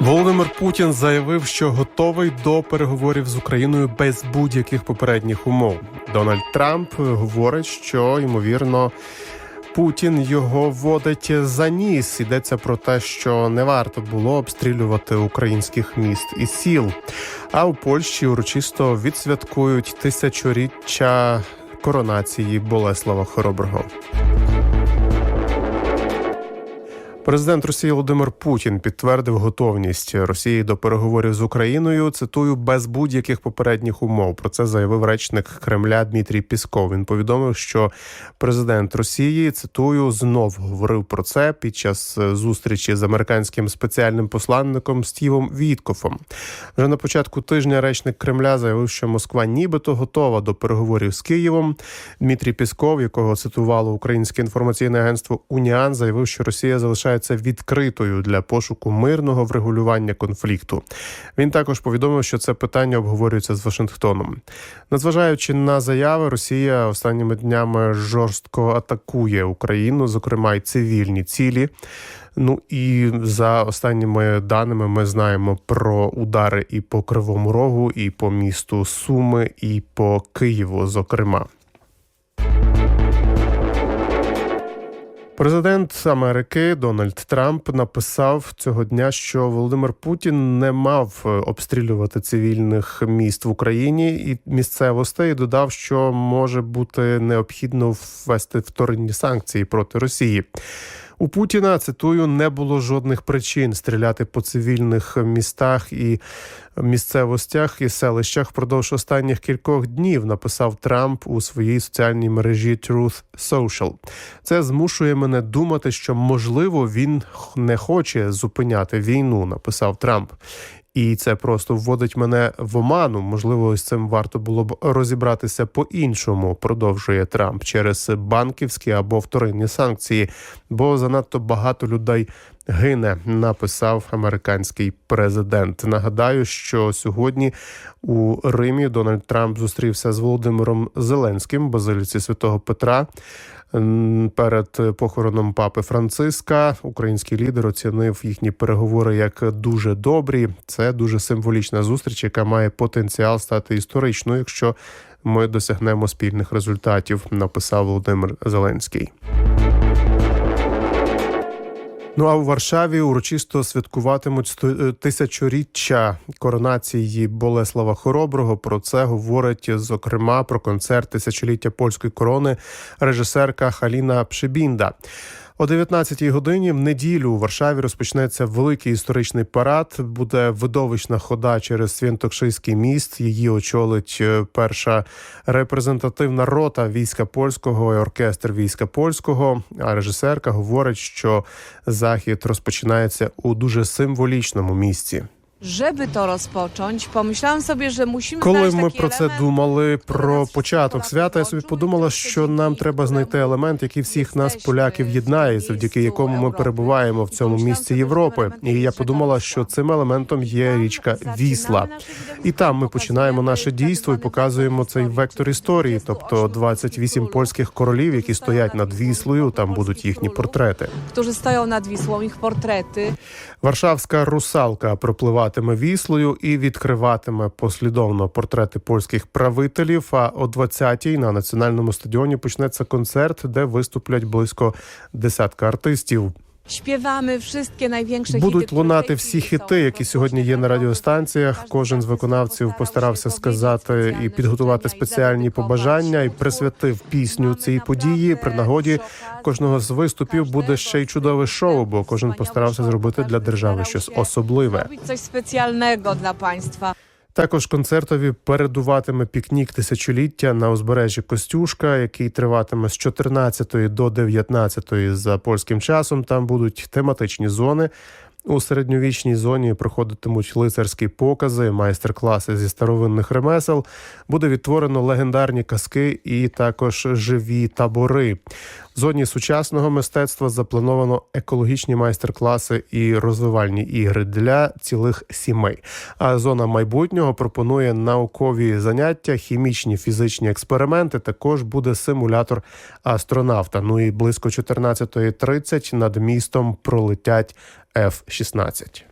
Володимир Путін заявив, що готовий до переговорів з Україною без будь-яких попередніх умов. Дональд Трамп говорить, що ймовірно. Путін його вводить за ніс. Йдеться про те, що не варто було обстрілювати українських міст і сіл. А у Польщі урочисто відсвяткують тисячоріччя коронації Болеслава Хороброго. Президент Росії Володимир Путін підтвердив готовність Росії до переговорів з Україною. Цитую без будь-яких попередніх умов. Про це заявив речник Кремля Дмитрій Пісков. Він повідомив, що президент Росії цитую знов говорив про це під час зустрічі з американським спеціальним посланником Стівом Віткофом. Вже на початку тижня речник Кремля заявив, що Москва нібито готова до переговорів з Києвом. Дмитрій Пісков, якого цитувало українське інформаційне агентство Уніан, заявив, що Росія залишається відкритою для пошуку мирного врегулювання конфлікту. Він також повідомив, що це питання обговорюється з Вашингтоном. Незважаючи на заяви, Росія останніми днями жорстко атакує Україну, зокрема й цивільні цілі. Ну і за останніми даними ми знаємо про удари і по Кривому Рогу, і по місту Суми, і по Києву, зокрема. Президент Америки Дональд Трамп написав цього дня, що Володимир Путін не мав обстрілювати цивільних міст в Україні і місцевостей. і Додав, що може бути необхідно ввести вторинні санкції проти Росії. У Путіна цитую не було жодних причин стріляти по цивільних містах і місцевостях і селищах впродовж останніх кількох днів. Написав Трамп у своїй соціальній мережі Truth Social. Це змушує мене думати, що можливо він не хоче зупиняти війну. Написав Трамп. І це просто вводить мене в оману. Можливо, з цим варто було б розібратися по-іншому. Продовжує Трамп через банківські або вторинні санкції, бо занадто багато людей гине. Написав американський президент. Нагадаю, що сьогодні у Римі Дональд Трамп зустрівся з Володимиром Зеленським, базиліці святого Петра. Перед похороном папи Франциска український лідер оцінив їхні переговори як дуже добрі. Це дуже символічна зустріч, яка має потенціал стати історичною, якщо ми досягнемо спільних результатів. Написав Володимир Зеленський. Ну а у Варшаві урочисто святкуватимуть тисячоріччя коронації Болеслава Хороброго. Про це говорить зокрема про концерт тисячоліття польської корони режисерка Халіна Пшибінда. О 19-й годині в неділю у Варшаві розпочнеться великий історичний парад. Буде видовищна хода через Святокшиський міст. Її очолить перша репрезентативна рота війська польського і оркестр війська польського. А режисерка говорить, що захід розпочинається у дуже символічному місці. Коли ми про це думали про початок свята, я собі подумала, що нам треба знайти елемент, який всіх нас, поляків, єднає, завдяки якому ми перебуваємо в цьому місці Європи. І я подумала, що цим елементом є річка Вісла. І там ми починаємо наше дійство і показуємо цей вектор історії, тобто 28 królów, польських королів, які стоять над Віслою. Там будуть їхні портрети. którzy stoją nad Wisłą, ich portrety. Варшавська русалка пропливатиме віслою і відкриватиме послідовно портрети польських правителів. А о 20-й на національному стадіоні почнеться концерт, де виступлять близько десятка артистів. Будуть лунати всі хіти, які сьогодні є на радіостанціях. Кожен з виконавців постарався сказати і підготувати спеціальні побажання і присвятив пісню цій події. При нагоді кожного з виступів буде ще й чудове шоу, бо кожен постарався зробити для держави щось особливе. Coś specjalnego dla państwa. Також концертові передуватиме пікнік тисячоліття на узбережжі Костюшка, який триватиме з 14 до 19 за польським часом. Там будуть тематичні зони. У середньовічній зоні проходитимуть лицарські покази, майстер-класи зі старовинних ремесел. Буде відтворено легендарні казки і також живі табори. В зоні сучасного мистецтва заплановано екологічні майстер-класи і розвивальні ігри для цілих сімей. А зона майбутнього пропонує наукові заняття, хімічні фізичні експерименти. Також буде симулятор астронавта. Ну і близько 14.30 над містом пролетять F-16.